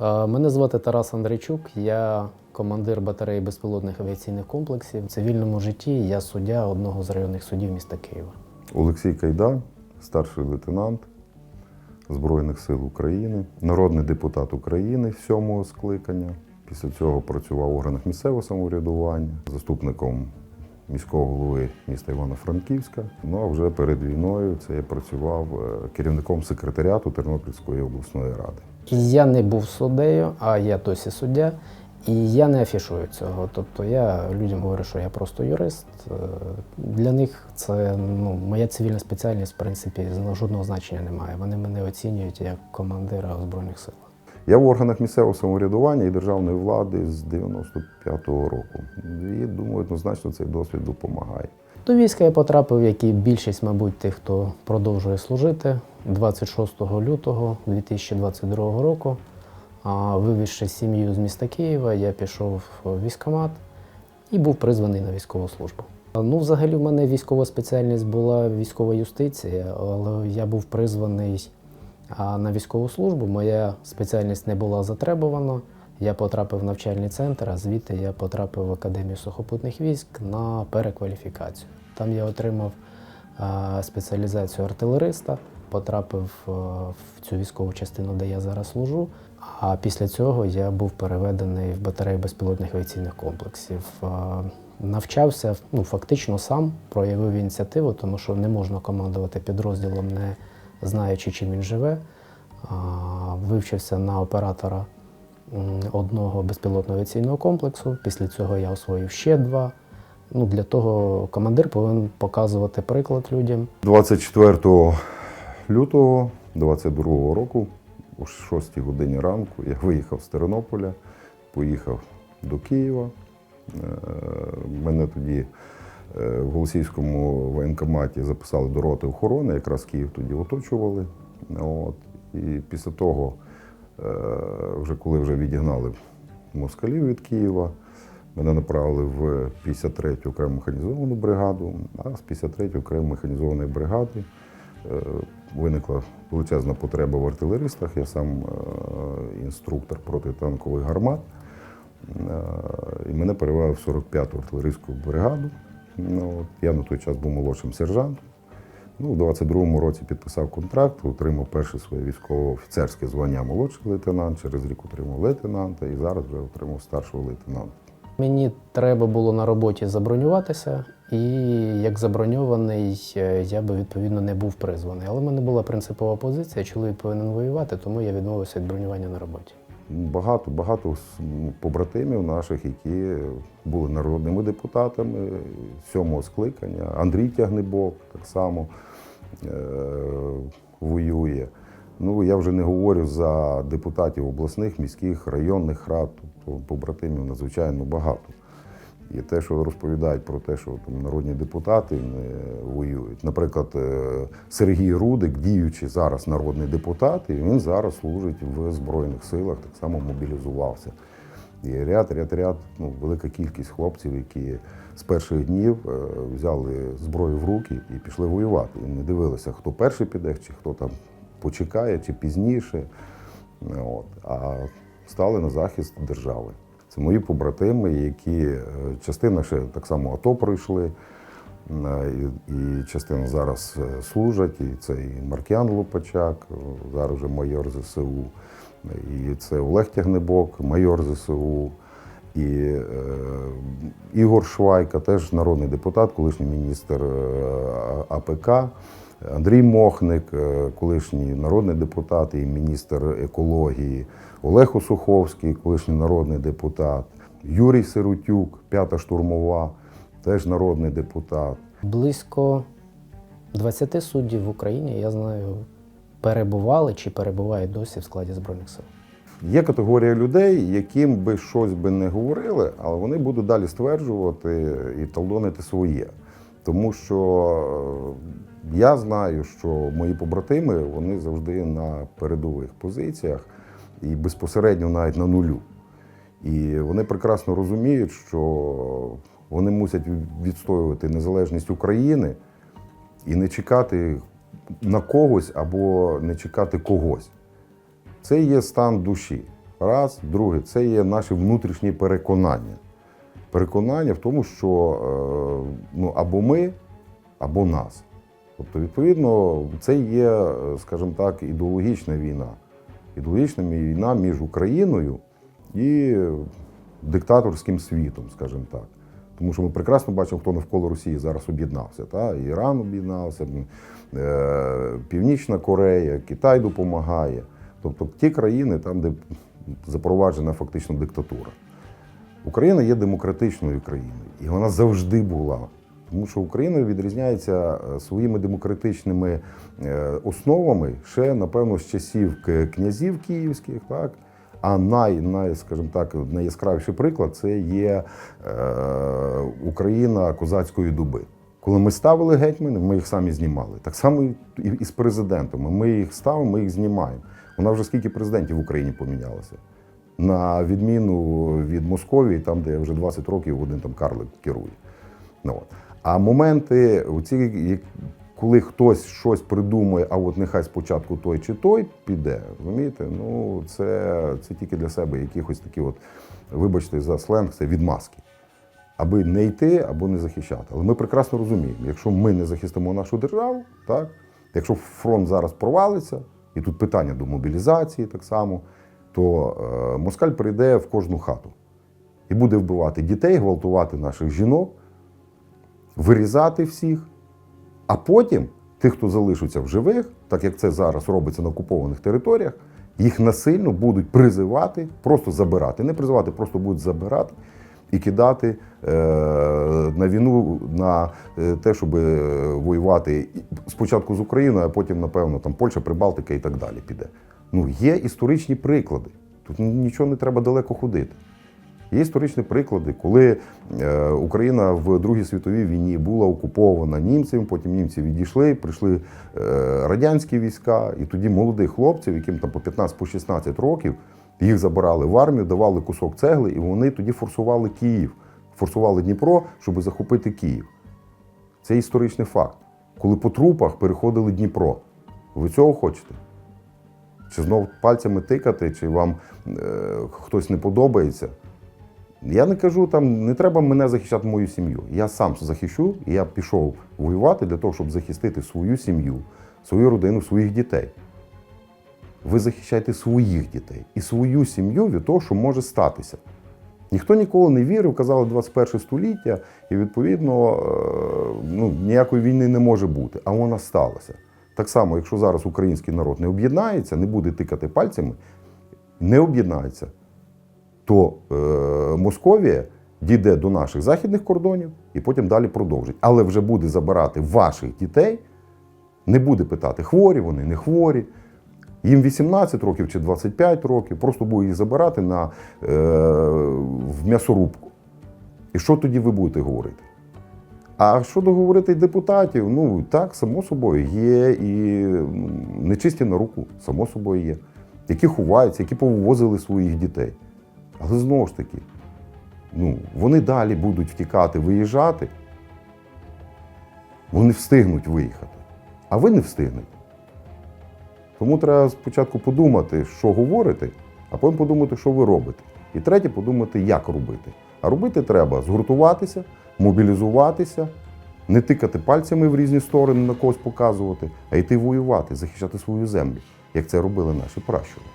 Е, Мене звати Тарас Андрійчук, я командир батареї безпілотних авіаційних комплексів. В цивільному житті я суддя одного з районних судів міста Києва. Олексій Кайда, старший лейтенант Збройних сил України, народний депутат України сьомого скликання. Після цього працював в органах місцевого самоврядування, заступником міського голови міста Івано-Франківська. Ну а вже перед війною це я працював е, керівником секретаріату Тернопільської обласної ради. Я не був суддею, а я досі суддя, і я не афішую цього. Тобто я людям говорю, що я просто юрист. Е, Для них це ну, моя цивільна спеціальність, в принципі, жодного значення немає. Вони мене оцінюють як командира Збройних силах. Я в органах місцевого самоврядування і державної влади з 95-го року. І думаю, однозначно цей досвід допомагає. До війська я потрапив, як і більшість, мабуть, тих, хто продовжує служити 26 лютого 2022 року. Вивізши сім'ю з міста Києва, я пішов в військкомат і був призваний на військову службу. Ну, взагалі, в мене військова спеціальність була військова юстиція, але я був призваний на військову службу. Моя спеціальність не була затребувана. Я потрапив в навчальний центр, а звідти я потрапив в Академію сухопутних військ на перекваліфікацію. Там я отримав спеціалізацію артилериста, потрапив в цю військову частину, де я зараз служу. А після цього я був переведений в батарею безпілотних авіаційних комплексів. Навчався ну, фактично сам, проявив ініціативу, тому що не можна командувати підрозділом, не знаючи, чим він живе. Вивчився на оператора одного безпілотного авіаційного комплексу. Після цього я освоїв ще два. Ну, для того командир повинен показувати приклад людям. 24 лютого 22 року, о 6 годині ранку, я виїхав з Тернополя, поїхав до Києва. Е, Мене тоді е, в Голосіївському воєнкоматі записали до роти охорони, якраз Київ тоді оточували. От. І після того, е, вже коли вже відігнали москалів від Києва, мене направили в 53-ю окрему механізовану бригаду, а з 53-ї окремої механізованої бригади е, виникла величезна потреба в артилеристах. Я сам е, інструктор протитанкових гармат. Е, І мене перевели в 45-ту артилерійську бригаду. Ну, я на той час був молодшим сержантом. Ну, у 22-му році підписав контракт, отримав перше своє військово-офіцерське звання молодший лейтенант, через рік отримав лейтенанта і зараз вже отримав старшого лейтенанта. Мені треба було на роботі забронюватися, і як заброньований е, я би відповідно не був призваний. Але в мене була принципова позиція, чоловік повинен воювати, тому я відмовився від бронювання на роботі. Багато багато побратимів наших, які були народними депутатами сьомого скликання. Андрій Тягнебок так само е, воює. Ну я вже не говорю за депутатів обласних, міських, районних рад, тобто побратимів надзвичайно багато. І те, що розповідають про те, що там народні депутати не воюють. Наприклад, е, Сергій Рудик, діючий зараз народний депутат, і він зараз служить в Збройних силах, так само мобілізувався. І ряд, ряд, ряд, ну, велика кількість хлопців, які з перших днів е, взяли зброю в руки і пішли воювати. І не дивилися, хто перший піде, чи хто там почекає, чи пізніше. От. А стали на захист держави. Це мої побратими, які е, частина ще так само АТО пройшли, е, і, і частина зараз е, служать. І це і Маркіан Лопачак, е, зараз вже майор ЗСУ, і це Олег Тягнебок, майор ЗСУ, і е, Ігор Швайка, теж народний депутат, колишній міністр АПК. Андрій Мохник, е, колишній народний депутат і міністр екології, Олег Осуховський, колишній народний депутат, Юрій Сиротюк, п'ята штурмова, теж народний депутат. Близько 20 суддів в Україні, я знаю, перебували чи перебувають досі в складі Збройних сил. Є категорія людей, яким би щось би не говорили, але вони будуть далі стверджувати і талдонити своє. Тому що е, я знаю, що мої побратими вони завжди на передових позиціях і безпосередньо навіть на нулю. І вони прекрасно розуміють, що вони мусять відстоювати незалежність України і не чекати на когось або не чекати когось. Це є стан душі. Раз, друге, це є наші внутрішні переконання. Переконання в тому, що е, ну, або ми, або нас. Тобто, відповідно, це є, е, скажімо так, ідеологічна війна. Ідеологічна війна між Україною і диктаторським світом, скажімо так. Тому що ми прекрасно бачимо, хто навколо Росії зараз об'єднався. Та? Іран об'єднався, е, Північна Корея, Китай допомагає. Тобто ті країни, там, де запроваджена фактично диктатура. Україна є демократичною країною, і вона завжди була. Тому що Україна відрізняється е, своїми демократичними е, основами ще, напевно, з часів князів київських, так? А най, най, скажімо так, найяскравіший приклад це є е, Україна козацької доби. Коли ми ставили гетьмани, ми їх самі знімали. Так само і і з президентами. Ми їх ставимо, ми їх знімаємо. Вона вже скільки президентів в Україні помінялося. На відміну від Московії, там, де вже 20 років один там карлик керує. Ну, от. А моменти, як- коли хтось щось придумує, а от нехай спочатку той чи той піде, розумієте? Ну, це, це тільки для себе якихось такі, от, вибачте, за сленг, це відмазки. Аби не йти або не захищати. Але ми прекрасно розуміємо, якщо ми не захистимо нашу державу, так, якщо фронт зараз провалиться, і тут питання до мобілізації так само, то е, москаль прийде в кожну хату і буде вбивати дітей, гвалтувати наших жінок, вирізати всіх, а потім тих, хто залишиться в живих, так як це зараз робиться на окупованих територіях, їх насильно будуть призивати, просто забирати. Не призивати, просто будуть забирати і кидати е, на війну на е, те, щоб е, воювати спочатку з Україною, а потім, напевно, там Польща, Прибалтика і так далі піде. Ну, є історичні приклади. Тут нічого не треба далеко ходити. Є історичні приклади, коли е, Україна в Другій світовій війні була окупована німцями, потім німці відійшли, прийшли е, радянські війська, і тоді молодих хлопців, яким там по 15-16 років, їх забирали в армію, давали кусок цегли, і вони тоді форсували Київ, форсували Дніпро, щоб захопити Київ. Це історичний факт. Коли по трупах переходили Дніпро. Ви цього хочете? Чи знов пальцями тикати, чи вам е, хтось не подобається? Я не кажу, там не треба мене захищати мою сім'ю. Я сам захищу, і я пішов воювати для того, щоб захистити свою сім'ю, свою родину, своїх дітей. Ви захищаєте своїх дітей і свою сім'ю від того, що може статися. Ніхто ніколи не вірив, казали 21 століття, і відповідно е, ну, ніякої війни не може бути, а вона сталася. Так само, якщо зараз український народ не об'єднається, не буде тикати пальцями, не об'єднається, то е, Московія дійде до наших західних кордонів і потім далі продовжить. Але вже буде забирати ваших дітей, не буде питати, хворі вони, не хворі. Їм 18 років чи 25 років, просто буде їх забирати на, е, в м'ясорубку. І що тоді ви будете говорити? А щодо говорити депутатів, ну так, само собою, є і нечисті на руку, само собою є, які ховаються, які повозили своїх дітей. Але знову ж таки, ну, вони далі будуть втікати, виїжджати, вони встигнуть виїхати, а ви не встигнете. Тому треба спочатку подумати, що говорити, а потім подумати, що ви робите. І третє подумати, як робити. А робити треба згуртуватися, мобілізуватися, не тикати пальцями в різні сторони, на когось показувати, а йти воювати, захищати свою землю, як це робили наші пращури.